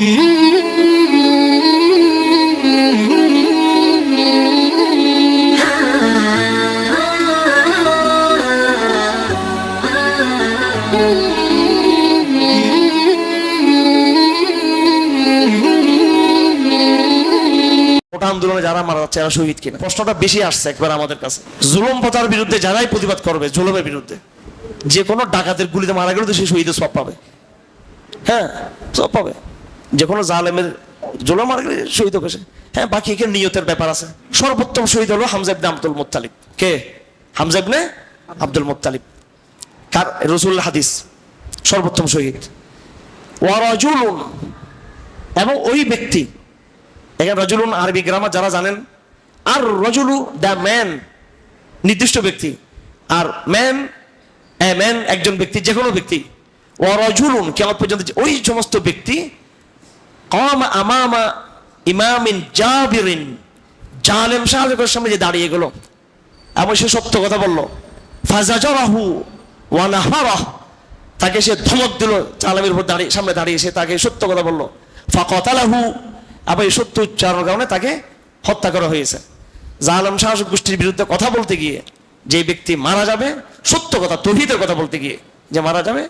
আন্দোলনে যারা মারা যাচ্ছে, এরা শহীদ কিনা? প্রশ্নটা বেশি আসছে একবার আমাদের কাছে। জুলুম বিরুদ্ধে যারাই প্রতিবাদ করবে, জুলুমের বিরুদ্ধে, যে কোনো ডাকাতের গুলিতে মারা গেলে তো সে শহীদের সব পাবে। হ্যাঁ সব পাবে। যে কোনো জালেমের জুলুম মারা গেলে শহীদ সে। হ্যাঁ বাকি এখানে নিয়তের ব্যাপার আছে। সর্বোত্তম শহীদ হলো হামজাবনে আব্দুল মোত্তালিব। কে? হামজাবনে আব্দুল মোত্তালিব। কার? রসুল হাদিস। সর্বোত্তম শহীদ। ওয়ারাজুলুন এবং ওই ব্যক্তি, এখানে রজুলুন আরবি গ্রামার যারা জানেন, আর রজুলু দ্য ম্যান, নির্দিষ্ট ব্যক্তি। আর ম্যান, এ ম্যান একজন ব্যক্তি যে কোনো ব্যক্তি। ও রজুলুন, কেমন পর্যন্ত ওই সমস্ত ব্যক্তি কম আমামা ইমামিন জাবিরিন জালেম শাহরের সামনে যে দাঁড়িয়ে গেল এবং সে সত্য কথা বলল ফাজাজরাহু ওয়ানাহারাহ তাকে সে ধমক দিল জালেমের উপর দাঁড়িয়ে সামনে দাঁড়িয়ে সে তাকে সত্য কথা বলল ফাকতালাহু আবার এই সত্য উচ্চারণের কারণে তাকে হত্যা করা হয়েছে। জালেম শাসক গোষ্ঠীর বিরুদ্ধে কথা বলতে গিয়ে যে ব্যক্তি মারা যাবে, সত্য কথা, তহিদের কথা বলতে গিয়ে যে মারা যাবে,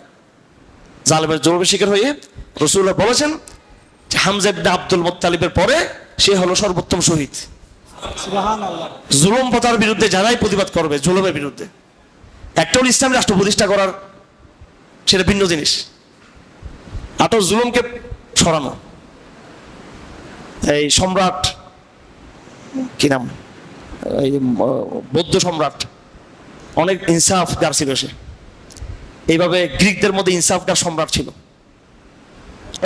জালেমের জোরের শিকার হয়ে রসুল্লাহ বলেছেন হামজেবনে আব্দুল মোত্তালিবের পরে সে হলো সর্বোত্তম শহীদ। জুলুম প্রথার বিরুদ্ধে যারাই প্রতিবাদ করবে জুলুমের বিরুদ্ধে। একটা হলো ইসলামী রাষ্ট্র প্রতিষ্ঠা করার সেটা ভিন্ন জিনিস। আটো জুলুমকে সরানো। এই সম্রাট কি নাম? এই বৌদ্ধ সম্রাট। অনেক ইনসাফ যার ছিল সে। এইভাবে গ্রিকদের মধ্যে ইনসাফগার সম্রাট ছিল।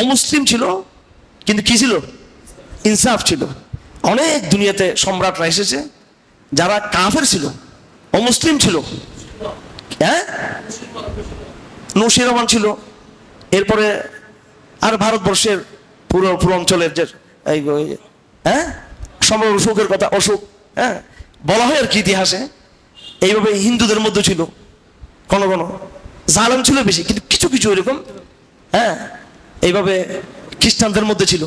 অমুসলিম ছিল কিন্তু কি ছিল? ইনসাফ ছিল। অনেক দুনিয়াতে সম্রাটরা এসেছে, যারা কাফের ছিল, অমুসলিম ছিল। হ্যাঁ? নৌশিরমান ছিল। এরপরে আর ভারতবর্ষের পুরো পুরো অঞ্চলের যে হ্যাঁ? সম্রাট অশোকের কথা, অশোক হ্যাঁ? বলা হয় আর কি ইতিহাসে। এইভাবে হিন্দুদের মধ্যে ছিল, কোন কোনো। জালেম ছিল বেশি, কিন্তু কিছু কিছু এরকম হ্যাঁ? এইভাবে খ্রিস্টানদের মধ্যে ছিল।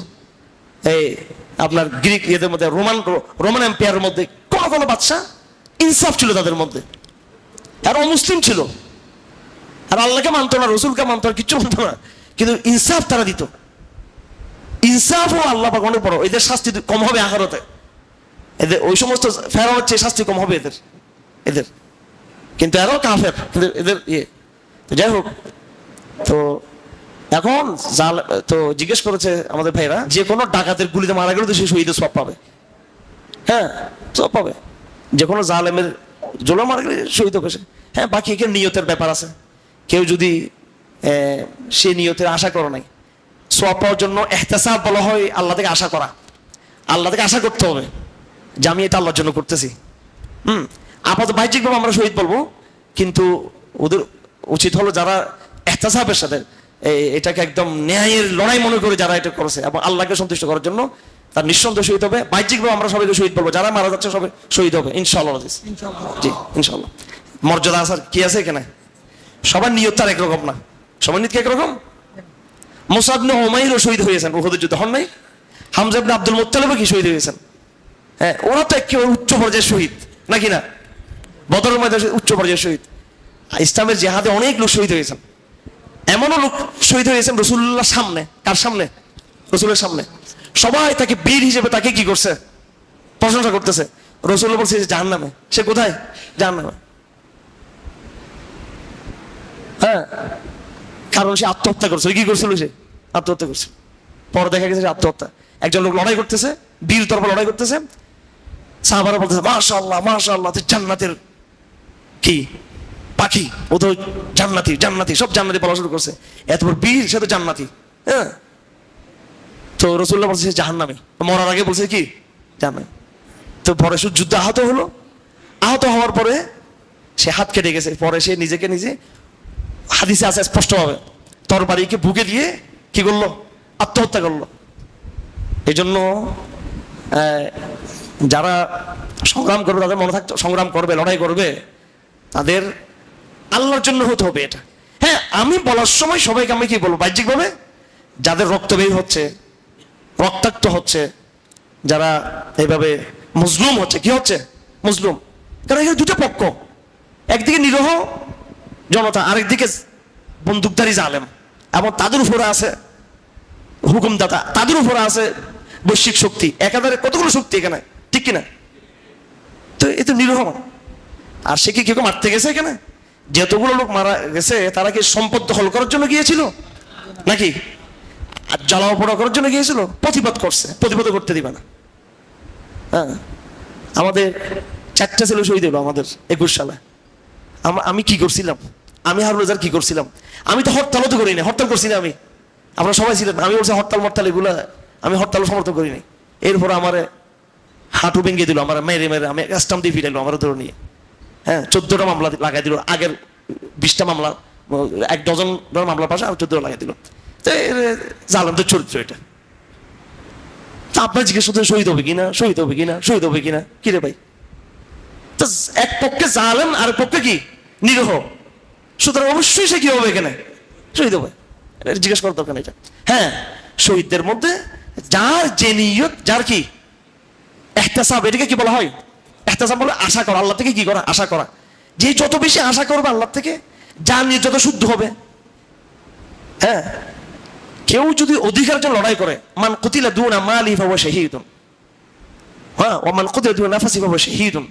এই আপনার গ্রিক ইয়েদের মধ্যে, রোমান রোমান এম্পায়ারের মধ্যে কোন কোনো বাচ্চা ইনসাফ ছিল তাদের মধ্যে। আর অমুসলিম ছিল। আর আল্লাহকে মানতো না, রসুলকে মানতো না, কিচ্ছু মানতো না। কিন্তু ইনসাফ তারা দিত। ইনসাফ ও আল্লাহ পাক অনেক বড়। এদের শাস্তি কম হবে আহারতে এদের ওই সমস্ত ফেরানোর চেয়ে শাস্তি কম হবে এদের। এদের। কিন্তু এরাও কাফের। কিন্তু এদের ইয়ে। যাই হোক। তো এখন জাল, তো জিজ্ঞেস করেছে আমাদের ভাইরা, যে কোনো ডাকাতের গুলিতে মারা গেলে তো সে শহীদের সব পাবে। হ্যাঁ সব পাবে। যে কোনো জালেমের জোলা মারা গেলে শহীদ হবে সে। হ্যাঁ বাকি এখানে নিয়তের ব্যাপার আছে। কেউ যদি সে নিয়তের আশা করে নাই সব পাওয়ার জন্য এহতেসাব বলা হয় আল্লাহ থেকে আশা করা। আল্লাহ থেকে আশা করতে হবে যে আমি এটা আল্লাহর জন্য করতেছি। হুম, আপাতত বাহ্যিকভাবে আমরা শহীদ বলব, কিন্তু ওদের উচিত হলো যারা এহতাসাবের সাথে এটাকে একদম ন্যায়ের লড়াই মনে করে যারা এটা করেছে এবং আল্লাহকে সন্তুষ্ট করার জন্য তার নিঃসন্দেহ শহীদ হবে। বাহ্যিকভাবে আমরা সবাইকে শহীদ বলব। যারা মারা যাচ্ছে সবাই শহীদ হবে। ইনশাআল্লাহ আজিজ। জি ইনশাআল্লাহ। মর্যাদা আসার কি আছে এখানে? সবার নিয়ত তার একরকম না। সবার নিয়ত কি একরকম? মুসাবনে ওমাইরও শহীদ হয়েছেন উহুদের যুদ্ধ হন নাই। হামজাবনে আব্দুল মোত্তালেবও কি শহীদ হয়েছেন? হ্যাঁ ওরা তো একেবারে উচ্চ পর্যায়ের শহীদ নাকি না? বদরের মধ্যে উচ্চ পর্যায়ের শহীদ। ইসলামের জেহাদে অনেক লোক শহীদ হয়েছেন। এমনও লোক শহীদ হয়েছেন রসুল্লাহ সামনে। কার সামনে? রসুলের সামনে। সবাই তাকে বীর হিসেবে তাকে কি করছে? প্রশংসা করতেছে। রসুল্লাহ বলছে যে জাহান নামে সে কোথায়? জাহান নামে হ্যাঁ। কারণ সে আত্মহত্যা করছে। কি করছিল সে? আত্মহত্যা করছে। পরে দেখা গেছে আত্মহত্যা। একজন লোক লড়াই করতেছে, বীর তরফ লড়াই করতেছে। সাহাবারা বলতেছে, মাশাআল্লাহ তুই জান্নাতের কি? পাখি, ও তো জান্নাতি জান্নাতি, সব জান্নাতি বলা শুরু করছে। এত বীর, সে তো জান্নাতি হ্যাঁ? তো রসুল্লাহ বলছে জাহান নামে মরার আগে বলছে কি? জাহান্নামে। তো পরে যুদ্ধ আহত হলো। আহত হওয়ার পরে সে হাত কেটে গেছে। পরে সে নিজেকে নিজে হাদিসে আছে স্পষ্টভাবে। তরবারিকে বুকে দিয়ে কি করল? আত্মহত্যা করল। এই জন্য যারা সংগ্রাম করবে, তাদের মনে থাকতে, সংগ্রাম করবে, লড়াই করবে, তাদের আল্লাহর জন্য হতে হবে এটা। হ্যাঁ আমি বলার সময় সবাইকে আমি কি বলব? বাহ্যিকভাবে যাদের রক্ত বের হচ্ছে, রক্তাক্ত হচ্ছে, যারা এইভাবে মজলুম হচ্ছে, কি হচ্ছে? মজলুম। কারণ এখানে দুটো পক্ষ। একদিকে নিরহ জনতা, আরেকদিকে বন্দুকধারী জালেম। এবং তাদের উপরে আছে হুকুমদাতা, তাদের উপরে আছে বৈশ্বিক শক্তি। একাধারে কতগুলো শক্তি এখানে? ঠিক কিনা? তো এ তো নিরহ আর সে কি কেউ মারতে গেছে এখানে? যতগুলো লোক মারা গেছে, তারা কি সম্পদ দখল করার জন্য গিয়েছিল? নাকি? আর জ্বালাও পোড়া করার জন্য গিয়েছিল? প্রতিবাদ করছে। প্রতিবাদ করতে দিবে না। হ্যাঁ? আমাদের চারটা ছেলে শহীদ হলো আমাদের একুশ সালে। আমি কি করছিলাম? আমি হারুন রোজার কি করছিলাম? আমি তো হরতালও তো করি না হরতাল করছি না আমি। আমরা সবাই ছিলেন, আমি বলছি হরতাল, মরতাল এগুলো আমি হরতালও সমর্থন করিনি। এরপর আমার হাঁটু ভেঙে দিল, আমার মেরে মেরে আমি স্টাম্প দিয়ে ফিরাইলো, আমার ধরে নিয়ে। হ্যাঁ চোদ্দটা মামলা লাগাই দিল। আগের বিশটা মামলা, এক ডজন মামলার পাশে আর চোদ্দটা লাগাই দিল। তো জালামদের চরিত্র এটা। তা আপনার জিজ্ঞেস করতে শহীদ হবে কিনা, শহীদ হবে কিনা, শহীদ হবে কিনা? কি রে ভাই? তো এক পক্ষে জালেম আর পক্ষে কি? নিরহ। সুতরাং অবশ্যই সে কি হবে এখানে? শহীদ হবে। জিজ্ঞেস করার দরকার এটা। হ্যাঁ শহীদদের মধ্যে যার যে নিয়ত যার কি? এহতেসাব, এটাকে কি বলা হয়? এহতেসাব বলে আশা করা, আল্লাহ থেকে কি করা? আশা করা। যে যত বেশি আশা করবে আল্লাহ থেকে, যার নিয়ে যত শুদ্ধ হবে। হ্যাঁ? কেউ যদি অধিকার জন্য লড়াই করে, মান কুতিলা দুনা মালি ফাওয়া শাহীদুন। হ্যাঁ? ও মান কুতিলা দুনা নাফাসি ফাওয়া শাহীদুন।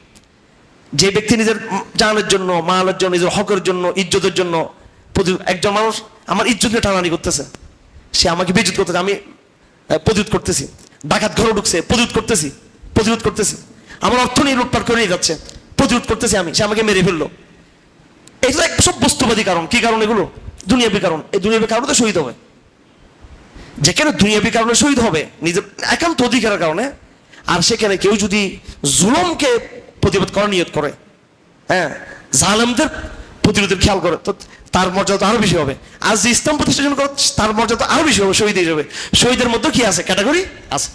যে ব্যক্তি নিজের জানের জন্য, মালের জন্য, নিজের হকের জন্য, ইজ্জতের জন্য একজন মানুষ আমার ইজ্জতকে টানানি করতেছে। সে আমাকে বিদ্যুৎ করতেছে, আমি প্রতিরোধ করতেছি। ডাকাত ঘরে ঢুকছে, প্রতিরোধ করতেছি প্রতিরোধ করতেছি। আমার অর্থ নিয়ে লুটপাট করে নিয়ে যাচ্ছে। প্রতিরোধ করতেছি আমি, সে আমাকে মেরে ফেলল। এটা এক সব বস্তুবাদী কারণ। কি কারণ এগুলো? দুনিয়াবী কারণ। এই দুনিয়াবী কারণে তো শহীদ হবে। যেখানে দুনিয়াবী কারণে শহীদ হবে? নিজের একান্ত অধিকারের কারণে। আর সেখানে কেউ যদি জুলমকে প্রতিবাদ করার নিয়ত করে হ্যাঁ জালেমদের প্রতিরোধের খেয়াল করে, তো তার মর্যাদা আরও বেশি হবে। আর যে ইসলাম প্রতিষ্ঠা করে তার মর্যাদা আরও বেশি হবে, শহীদ হিসেবে। শহীদের মধ্যে কি আছে? ক্যাটাগরি আছে।